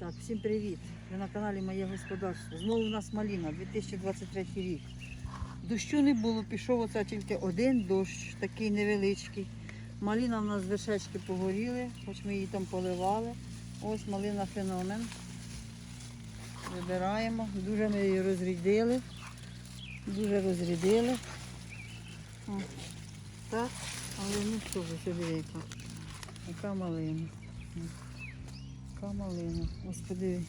Так, всім привіт! Ви на каналі Моє господарство. Знову у нас маліна, 2023 рік. Дощу не було, пішов оце тільки один дощ, такий невеличкий. Маліна в нас вершечки погоріли, хоч ми її там поливали. Ось малина феномен. Вибираємо. Дуже ми її розрядили. Дуже розрядили. Так, але ну що ви собі. Яка малина. Яка малина. Ось подиви.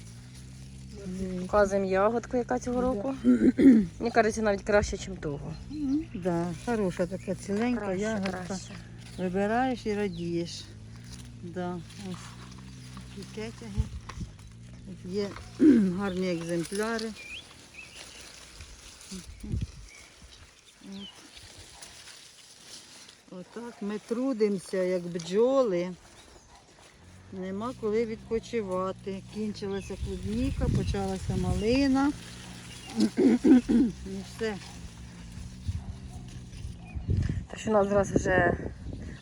Подиви. Показуємо ягодку, яка цього року. Мені кажеться, навіть краще, ніж того. М, Да, хороша така ціленька ягодка. Вибираєш і радієш. Да, ось такі. Тут Є гарні екземпляри. От. Отак ми трудимося, як бджоли. Нема коли відпочивати. Кінчилася клубніка, почалася малина. І все. Так що у нас зараз вже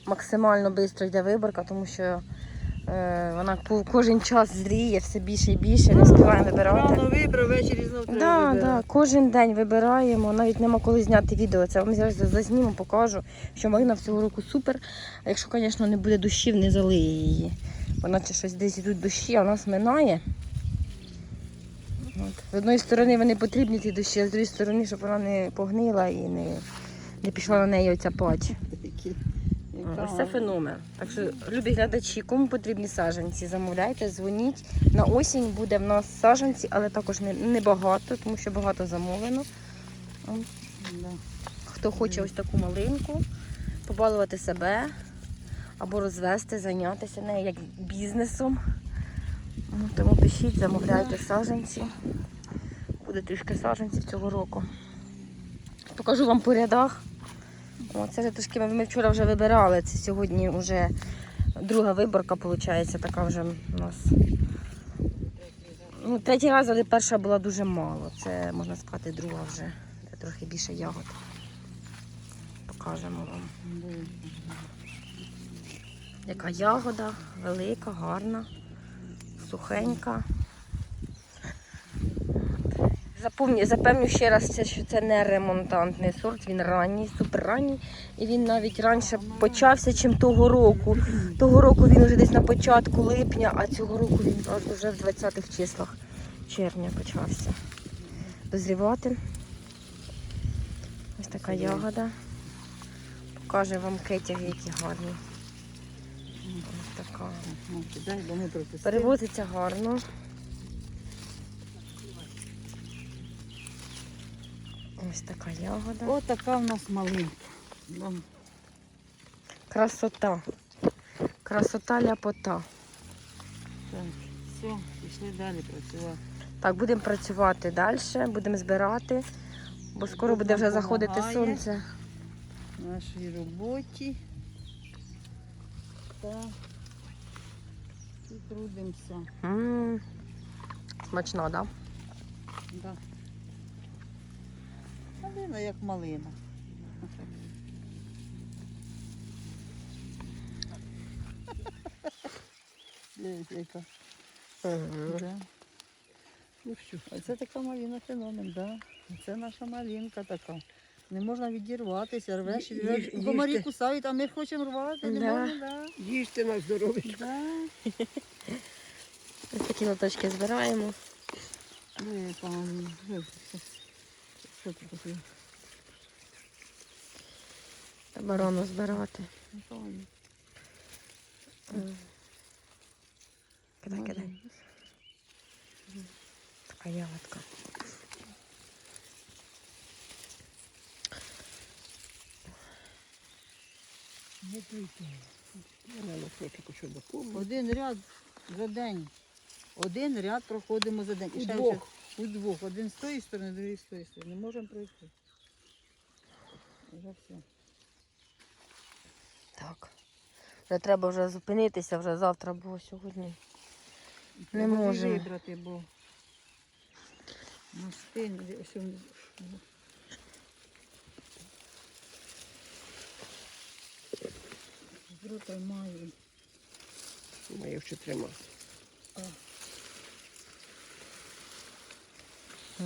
максимально швидко йде виборка, тому що е, вона кожен час зріє все більше і більше, не встигаємо вибирати. Рано вибрав, ввечері треба Да, да, кожен день вибираємо, навіть нема коли зняти відео. Це вам зараз зазніму, покажу, що малина в цього року супер. А якщо, звісно, не буде дощів, не залиє її. Бо наче щось десь йдуть дощі, а вона сминає. От. З одної сторони вони потрібні ті дощі, а з іншої сторони, щоб вона не погнила і не, не пішла на неї оця. Такі. Ось це феномен. Так що, любі глядачі, кому потрібні саджанці, замовляйте, дзвоніть. На осінь буде в нас саджанці, але також не, не тому що багато замовлено. Хто хоче ось таку малинку, побалувати себе або розвести, зайнятися нею як бізнесом. Ну, Тому пишіть, замовляйте саджанці. Буде трішки саджанців цього року. Покажу вам по рядах. О, це вже трошки ми вчора вже вибирали. Це сьогодні вже друга виборка, виходить, така вже у нас. Ну, третій раз, але перша була дуже мало. Це можна сказати, друга вже. Це трохи більше ягод. Покажемо вам. Яка ягода, велика, гарна, сухенька. Запевню ще раз, що це не ремонтантний сорт, він ранній, супер ранній. І він навіть раніше почався, чим того року. Того року він вже десь на початку липня, а цього року він вже в 20-х числах червня почався дозрівати. Ось така ягода. Покаже вам кетяги, які гарні. Ось така. Перевозиться гарно. Ось така ягода. Ось така в нас малинка. Красота. Красота ляпота. Так, все, пішли далі працювати. Так, будемо працювати далі, будемо збирати, бо скоро буде вже заходити сонце. Нашій роботі. Так. І трудимося. Смачно, так? Да? Да. Малина як малина. Яка. Да. Ну це така малина феномен, да. Це наша малинка така. Не можна відірватися, рвеш, рвеш. їж- Комарі кусають, а ми хочемо рвати, не Да. можна, да. Їжте на здоров'я. Да. Ось такі лоточки збираємо. Ну, яка малина. Що це? Що це таке? Рано збирати. М. Кидай, кидай. Така ягодка. Не пийте. Я на лосочку що допомогу. Один ряд за день. Один ряд проходимо за день. І ще Удвох. оце- Удвох. Один з тої сторони, другий з тої сторони. Не можемо пройти. Вже все. Так. Вже треба вже зупинитися вже завтра, бо сьогодні. Не можемо. вибрати, бо мости, Добро тримаю. Маю ще тримати. А. А.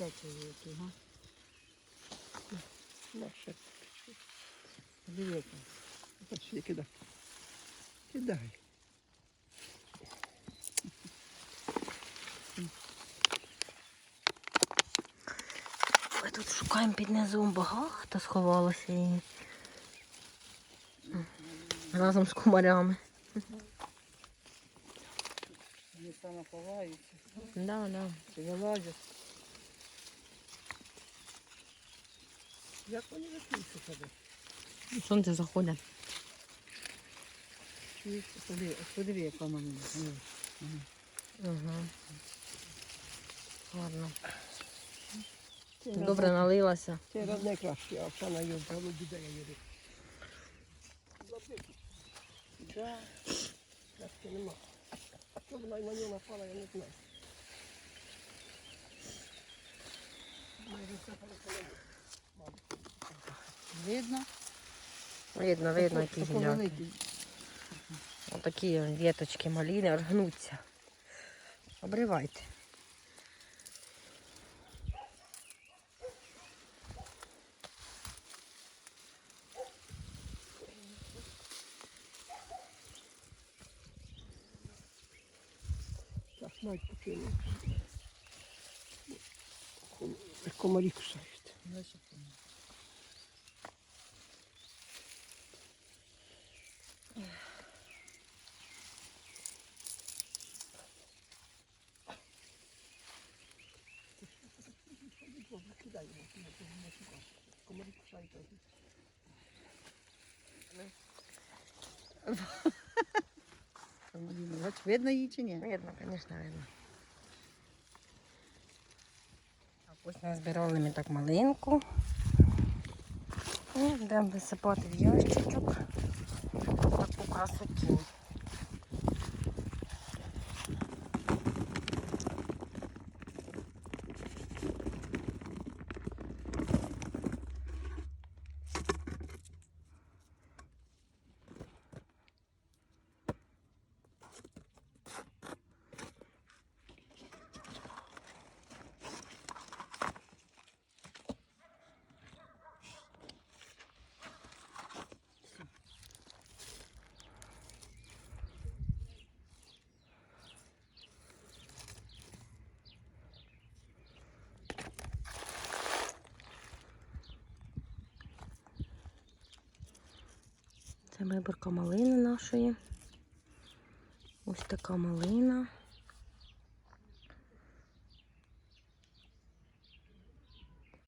А. Наше. Дивіться. Почти кидай. Кидай. Ми тут шукаємо під низом, багато сховалося її. Разом з кумарями. Вони саме ховаються. Да, да. Чи вилазять. Як вони висуються тебе? Сонце заходить. Подиви, подиви, яка. Угу. Це Добре налилася. Це раз найкраще, а Оксана її вбрала дідея Юрі. Да. Краще нема. Що вона й нього напала, я не знаю. Видно? Видно, видно, які гіляки. Отакі віточки малини ргнуться. Обривайте. Так, навіть покину. Комарі кусають. Значить, Кидай його, кидай, кидай, не шукай. Комарі кусають. малина. Бач, видно її чи ні? Видно, звісно, видно. Ось назбирали ми так малинку. І будемо висипати в ящичок таку красоту. Це виборка малини нашої. Ось така малина.